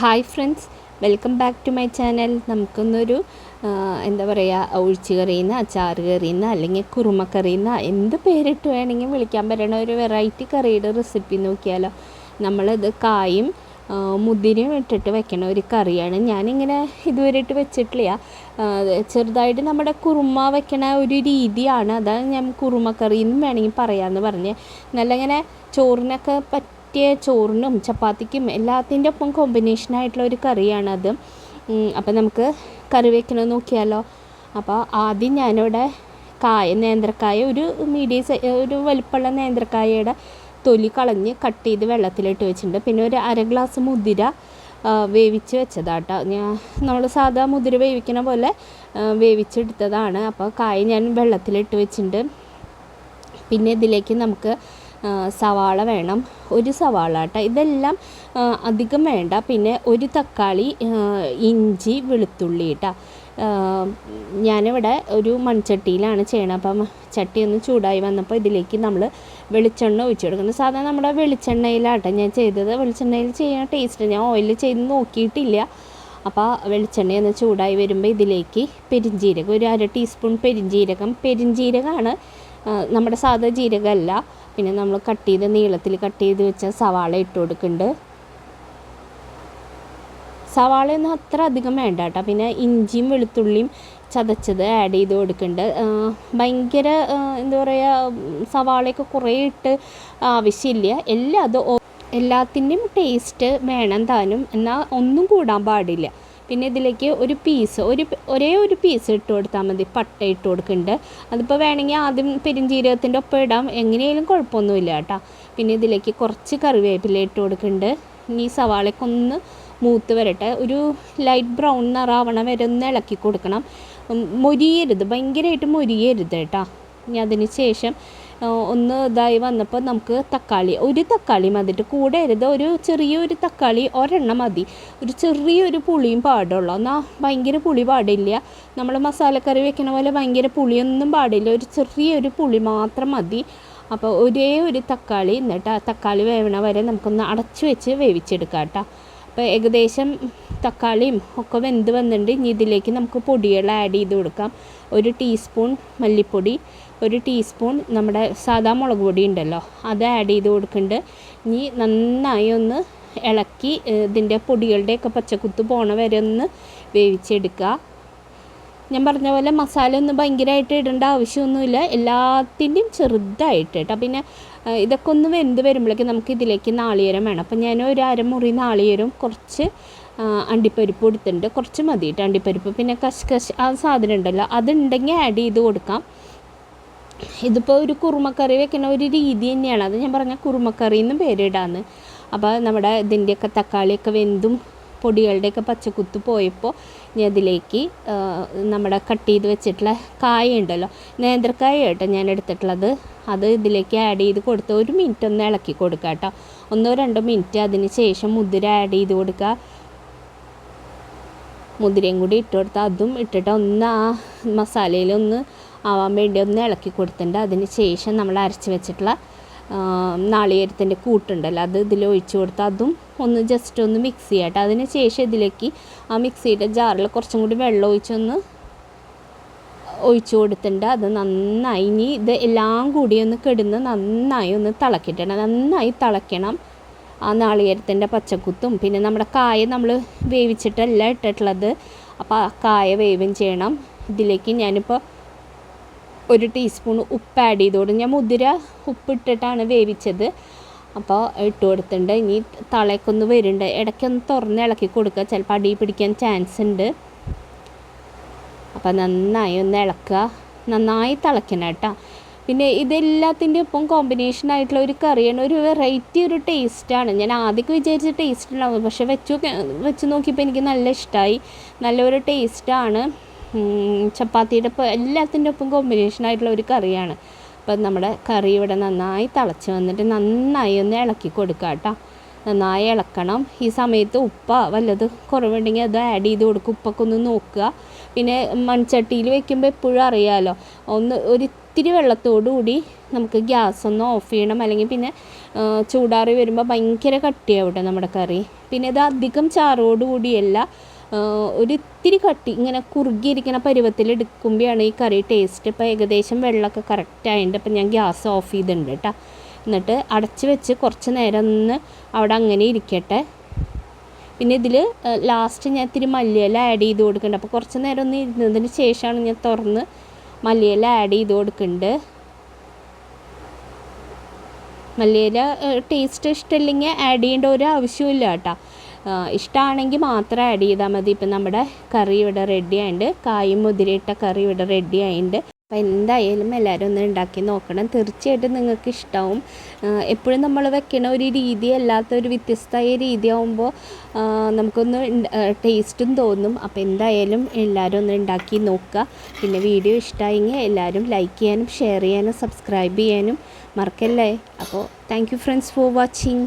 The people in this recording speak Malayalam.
Hi friends welcome back to my channel. നമുക്കൊന്നൊരു എന്താ പറയുക ഒഴിച്ചു കറിയുന്ന അച്ചാറ് കറിയുന്ന അല്ലെങ്കിൽ കുറുമക്കറിയുന്ന എന്ത് പേരിട്ട് വേണമെങ്കിൽ വിളിക്കാൻ പറ്റണ ഒരു വെറൈറ്റി കറിയുടെ റെസിപ്പി നോക്കിയാലോ. നമ്മളത് കായും മുതിരിയും ഇട്ടിട്ട് വെക്കണ ഒരു കറിയാണ്. ഞാനിങ്ങനെ ഇതുവരെ ഇട്ട് വെച്ചിട്ടില്ല. ചെറുതായിട്ട് നമ്മുടെ കുറുമ വെക്കണ ഒരു രീതിയാണ്. അതാണ് ഞാൻ കുറുമക്കറി എന്നും വേണമെങ്കിൽ പറയാമെന്ന് പറഞ്ഞ് നല്ല ഇങ്ങനെ ചോറിനൊക്കെ പറ്റിയ ചോറിനും ചപ്പാത്തിക്കും എല്ലാത്തിന്റെ ഒപ്പം കോമ്പിനേഷൻ ആയിട്ടുള്ള ഒരു കറിയാണത് അപ്പം നമുക്ക് കറി വെക്കണമെന്ന് നോക്കിയാലോ? അപ്പോൾ ആദ്യം ഞാനിവിടെ കായ നേന്ത്രക്കായ ഒരു മീഡിയം ഒരു വലിപ്പമുള്ള നേന്ത്രക്കായയുടെ തൊലി കളഞ്ഞ് കട്ട് ചെയ്ത് വെള്ളത്തിലിട്ട് വെച്ചിട്ടുണ്ട്. പിന്നെ ഒരു അര ഗ്ലാസ് മുതിര വേവിച്ച് വെച്ചതാട്ടോ. ഞാൻ നമ്മൾ സാധാ മുതിര വേവിക്കണ പോലെ വേവിച്ചെടുത്തതാണ്. അപ്പോൾ കായ ഞാൻ വെള്ളത്തിലിട്ട് വെച്ചിട്ടുണ്ട്. പിന്നെ ഇതിലേക്ക് നമുക്ക് സവാള വേണം. ഒരു സവാള കേട്ടോ ഇതെല്ലാം അധികം വേണ്ട. പിന്നെ ഒരു തക്കാളി ഇഞ്ചി വെളുത്തുള്ളി കേട്ടോ ഞാനിവിടെ ഒരു മൺചട്ടിയിലാണ് ചെയ്യണത് അപ്പം ചട്ടി ഒന്ന് ചൂടായി വന്നപ്പോൾ ഇതിലേക്ക് നമ്മൾ വെളിച്ചെണ്ണ ഒഴിച്ചു കൊടുക്കുന്നത് സാധാരണ നമ്മുടെ വെളിച്ചെണ്ണയിലാട്ടെ ഞാൻ ചെയ്തത്. വെളിച്ചെണ്ണയിൽ ചെയ്യാൻ ടേസ്റ്റ് ഞാൻ ഓയിലിൽ ചെയ്ത് നോക്കിയിട്ടില്ല. അപ്പോൾ വെളിച്ചെണ്ണ ഒന്ന് ചൂടായി വരുമ്പോൾ ഇതിലേക്ക് പെരിഞ്ജീരകം ഒരു അര ടീസ്പൂൺ പെരിഞ്ജീരകം. പെരിഞ്ജീരകമാണ് നമ്മുടെ സാധാ ജീരകമല്ല പിന്നെ നമ്മൾ കട്ട് ചെയ്ത് നീളത്തിൽ കട്ട് ചെയ്ത് വെച്ച സവാള ഇട്ട് കൊടുക്കുന്നുണ്ട്. സവാളയൊന്നും അത്ര അധികം വേണ്ട കേട്ടോ. പിന്നെ ഇഞ്ചിയും വെളുത്തുള്ളിയും ചതച്ചത് ആഡ് ചെയ്ത് കൊടുക്കുന്നുണ്ട്. ഭയങ്കര എന്താ പറയുക സവാളയൊക്കെ കുറേ ഇട്ട് ആവശ്യമില്ല. എല്ലാം അത് എല്ലാത്തിന്റെയും ടേസ്റ്റ് വേണം താനും. എന്നാൽ ഒന്നും കൂടാൻ പാടില്ല. പിന്നെ ഇതിലേക്ക് ഒരു പീസ് ഒരു ഒരേ ഒരു പീസ് ഇട്ട് കൊടുത്താൽ മതി. പട്ട ഇട്ട് കൊടുക്കുന്നുണ്ട് അതിപ്പോൾ വേണമെങ്കിൽ ആദ്യം പെരിഞ്ജീരകത്തിന്റെ ഒപ്പം ഇടാം. എങ്ങനെയായാലും കുഴപ്പമൊന്നുമില്ല കേട്ടോ. പിന്നെ ഇതിലേക്ക് കുറച്ച് കറിവേപ്പില ഇട്ട് കൊടുക്കുന്നുണ്ട് ഇനി സവാളക്കൊന്ന് മൂത്ത് വരട്ടെ. ഒരു ലൈറ്റ് ബ്രൗൺ നിറാവണ വരെ ഒന്ന് ഇളക്കി കൊടുക്കണം. മൊരിയരുത്. ഭയങ്കരമായിട്ട് മൊരിയരുത് കേട്ടോ. ഇനി അതിന് ശേഷം ഒന്ന് ഇതായി വന്നപ്പോൾ നമുക്ക് തക്കാളി ഒരു തക്കാളി മതിട്ട് അരുത് ഒരു ചെറിയൊരു തക്കാളി ഒരെണ്ണം മതി. ഒരു ചെറിയൊരു പുളിയും പാടുള്ളൂ. എന്നാൽ ഭയങ്കര പുളി പാടില്ല. നമ്മൾ മസാലക്കറി വെക്കണ പോലെ ഭയങ്കര പുളിയൊന്നും പാടില്ല. ഒരു ചെറിയൊരു പുളി മാത്രം മതി. അപ്പോൾ ഒരേ ഒരു തക്കാളി എന്നിട്ട് ആ തക്കാളി വേവണ വരെ നമുക്കൊന്ന് അടച്ചു വെച്ച് വേവിച്ചെടുക്കാം കേട്ടോ അപ്പോൾ ഏകദേശം തക്കാളിയും ഒക്കെ വെന്ത് വന്നിട്ടുണ്ട്. ഇനി ഇതിലേക്ക് നമുക്ക് പൊടികൾ ആഡ് ചെയ്ത് കൊടുക്കാം. ഒരു ടീസ്പൂൺ മല്ലിപ്പൊടി ഒരു ടീസ്പൂൺ നമ്മുടെ സാദാ മുളക് പൊടി ഉണ്ടല്ലോ അത് ആഡ് ചെയ്ത് കൊടുക്കുന്നുണ്ട്. ഇനി നന്നായി ഒന്ന് ഇളക്കി ഇതിന്റെ പൊടികളുടെയൊക്കെ പച്ചക്കുത്ത് പോണ വരെ ഒന്ന് വേവിച്ചെടുക്കുക. ഞാൻ പറഞ്ഞ പോലെ മസാല ഒന്നും ഭയങ്കരമായിട്ട് ഇടേണ്ട ആവശ്യമൊന്നുമില്ല. എല്ലാത്തിന്റെയും ചെറുതായിട്ട് കേട്ടോ. പിന്നെ ഇതൊക്കെ ഒന്ന് വെന്ത് വരുമ്പോഴേക്കും നമുക്ക് ഇതിലേക്ക് നാളികേരം വേണം. അപ്പം ഞാൻ ഒരു അരമുറി നാളികേരം കുറച്ച് അണ്ടിപ്പരിപ്പ് കൊടുത്തിട്ടുണ്ട്. കുറച്ച് മതി കേട്ടോ അണ്ടിപ്പരിപ്പ്. പിന്നെ കശ് ആ സാധനം ഉണ്ടല്ലോ അതുണ്ടെങ്കിൽ ആഡ് ചെയ്ത് കൊടുക്കാം. ഇതിപ്പോൾ ഒരു കുറുമക്കറി വെക്കുന്ന ഒരു രീതി തന്നെയാണ്. അത് ഞാൻ പറഞ്ഞ കുറുമക്കറി എന്നും പേരിടാന്ന്. അപ്പോൾ നമ്മുടെ ഇതിന്റെയൊക്കെ തക്കാളിയൊക്കെ വെന്തും പൊടികളുടെയൊക്കെ പച്ചക്കുത്ത് പോയപ്പോൾ ഞാൻ അതിലേക്ക് നമ്മുടെ കട്ട് ചെയ്ത് വെച്ചിട്ടുള്ള കായ ഉണ്ടല്ലോ നേന്ത്രക്കായ കേട്ടോ ഞാൻ എടുത്തിട്ടുള്ളത്. അത് ഇതിലേക്ക് ആഡ് ചെയ്ത് കൊടുത്ത് ഒരു മിനിറ്റ് ഒന്ന് ഇളക്കി കൊടുക്കുക കേട്ടോ. ഒന്നോ രണ്ടോ മിനിറ്റ് അതിന് ശേഷം മുതിര ആഡ് ചെയ്ത് കൊടുക്കുക. മുതിരയും കൂടി ഇട്ട് കൊടുത്ത് അതും ഇട്ടിട്ട് ഒന്ന് ആ മസാലയിൽ ഒന്ന് ആവാൻ വേണ്ടി ഒന്ന് ഇളക്കി കൊടുത്തിട്ടുണ്ട്. അതിന് ശേഷം നമ്മൾ അരച്ച് വെച്ചിട്ടുള്ള നാളികേരത്തിന്റെ കൂട്ടുണ്ടല്ലോ അത് ഇതിൽ ഒഴിച്ച് കൊടുത്ത് അതും ഒന്ന് ജസ്റ്റ് ഒന്ന് മിക്സ് ചെയ്യട്ടെ. അതിന് ശേഷം ഇതിലേക്ക് ആ മിക്സിയുടെ ജാറിൽ കുറച്ചും കൂടി വെള്ളം ഒഴിച്ചൊന്ന് ഒഴിച്ചു കൊടുത്തിട്ടുണ്ട്. അത് നന്നായി. ഇനി ഇത് എല്ലാം കൂടി ഒന്ന് കിടന്ന് നന്നായി ഒന്ന് തിളക്കിട്ടണം നന്നായി തിളയ്ക്കണം ആ നാളികേരത്തിന്റെ പച്ചക്കുത്തും. പിന്നെ നമ്മുടെ കായ നമ്മൾ വേവിച്ചിട്ടല്ല ഇട്ടിട്ടുള്ളത്. അപ്പോൾ ആ കായ വേവും ചെയ്യണം. ഇതിലേക്ക് ഞാനിപ്പോൾ ഒരു ടീസ്പൂൺ ഉപ്പ് ആഡ് ചെയ്തോട്. ഞാൻ മുതിര ഉപ്പിട്ടിട്ടാണ് വേവിച്ചത്. അപ്പോൾ ഇട്ട് കൊടുത്തിട്ടുണ്ട്. ഇനി തളയ്ക്കൊന്ന് വരുന്നുണ്ട്. ഇടയ്ക്കൊന്ന് തുറന്ന് ഇളക്കി കൊടുക്കുക. ചിലപ്പോൾ അടി പിടിക്കാൻ ചാൻസ് ഉണ്ട്. അപ്പോൾ നന്നായി ഒന്ന് ഇളക്കുക. നന്നായി തിളയ്ക്കണം കേട്ടോ. പിന്നെ ഇതെല്ലാത്തിന്റെ ഒപ്പം കോമ്പിനേഷൻ ആയിട്ടുള്ള ഒരു കറിയാണ്. ഒരു വെറൈറ്റി ഒരു ടേസ്റ്റാണ് ഞാൻ ആദ്യമൊക്കെ വിചാരിച്ച ടേസ്റ്റ് ഉണ്ടാവും. പക്ഷെ വെച്ചു വെച്ച് നോക്കിയപ്പോൾ എനിക്ക് നല്ല ഇഷ്ടമായി നല്ലൊരു ടേസ്റ്റാണ് ചപ്പാത്തിയുടെ ഒപ്പം എല്ലാത്തിന്റെ ഒപ്പം കോമ്പിനേഷൻ ആയിട്ടുള്ള ഒരു കറിയാണ്. അപ്പം നമ്മുടെ കറി ഇവിടെ നന്നായി തിളച്ച് വന്നിട്ട് നന്നായി ഒന്ന് ഇളക്കി കൊടുക്കുക കേട്ടോ. നന്നായി ഇളക്കണം. ഈ സമയത്ത് ഉപ്പ വല്ലത് കുറവുണ്ടെങ്കിൽ അത് ആഡ് ചെയ്ത് കൊടുക്കും. ഉപ്പൊക്കെ ഒന്ന് നോക്കുക. പിന്നെ മൺചട്ടിയിൽ വെക്കുമ്പോൾ എപ്പോഴും അറിയാമല്ലോ ഒന്ന് ഒരു ഒരിത്തിരി വെള്ളത്തോടുകൂടി നമുക്ക് ഗ്യാസ് ഒന്ന് ഓഫ് ചെയ്യണം. അല്ലെങ്കിൽ പിന്നെ ചൂടാറി വരുമ്പോൾ ഭയങ്കര കട്ടിയാവട്ടെ കേട്ടോ നമ്മുടെ കറി. പിന്നെ ഇത് അധികം ചാറോട് ഒരിത്തിരി കട്ടി ഇങ്ങനെ കുറുകിയിരിക്കുന്ന പരുവത്തിൽ എടുക്കുമ്പോഴാണ് ഈ കറി ടേസ്റ്റ് ഇപ്പോൾ ഏകദേശം വെള്ളമൊക്കെ കറക്റ്റ് ഇപ്പം ഞാൻ ഗ്യാസ് ഓഫ് ചെയ്തിട്ടുണ്ട് കേട്ടോ. എന്നിട്ട് അടച്ച് വെച്ച് കുറച്ച് നേരം ഒന്ന് അവിടെ അങ്ങനെ ഇരിക്കട്ടെ. പിന്നെ ഇതിൽ ലാസ്റ്റ് ഞാൻ ഇത്തിരി മല്ലിയില ആഡ് ചെയ്ത് കൊടുക്കുന്നുണ്ട്. അപ്പോൾ കുറച്ച് നേരം ഒന്ന് ഇരുന്നതിന് ശേഷമാണ് ഞാൻ തുറന്ന് മല്ലിയില ആഡ് ചെയ്ത് കൊടുക്കുന്നുണ്ട്. മല്ലിയില ടേസ്റ്റ് ഇഷ്ടമില്ലെങ്കിൽ ആഡ് ചെയ്യേണ്ട ഒരു ആവശ്യമില്ല കേട്ടോ. ഇഷ്ടമാണെങ്കിൽ മാത്രം ആഡ് ചെയ്താൽ മതി. ഇപ്പം നമ്മുടെ കറി ഇവിടെ റെഡി ആയിട്ടുണ്ട് കായും മുതിരയിട്ട കറി ഇവിടെ റെഡി ആയിട്ടുണ്ട് അപ്പം എന്തായാലും എല്ലാവരും ഒന്ന് ഉണ്ടാക്കി നോക്കണം. തീർച്ചയായിട്ടും നിങ്ങൾക്ക് ഇഷ്ടമാവും എപ്പോഴും നമ്മൾ വെക്കണ ഒരു രീതി അല്ലാത്ത ഒരു വ്യത്യസ്തമായ രീതി ആവുമ്പോൾ നമുക്കൊന്ന് ടേസ്റ്റും തോന്നും. അപ്പോൾ എന്തായാലും എല്ലാവരും ഒന്ന് ഉണ്ടാക്കി നോക്കുക. പിന്നെ വീഡിയോ ഇഷ്ടമായെങ്കിൽ എല്ലാവരും ലൈക്ക് ചെയ്യാനും ഷെയർ ചെയ്യാനും സബ്സ്ക്രൈബ് ചെയ്യാനും മറക്കല്ലേ? അപ്പോൾ താങ്ക് ഫ്രണ്ട്സ് ഫോർ വാച്ചിങ്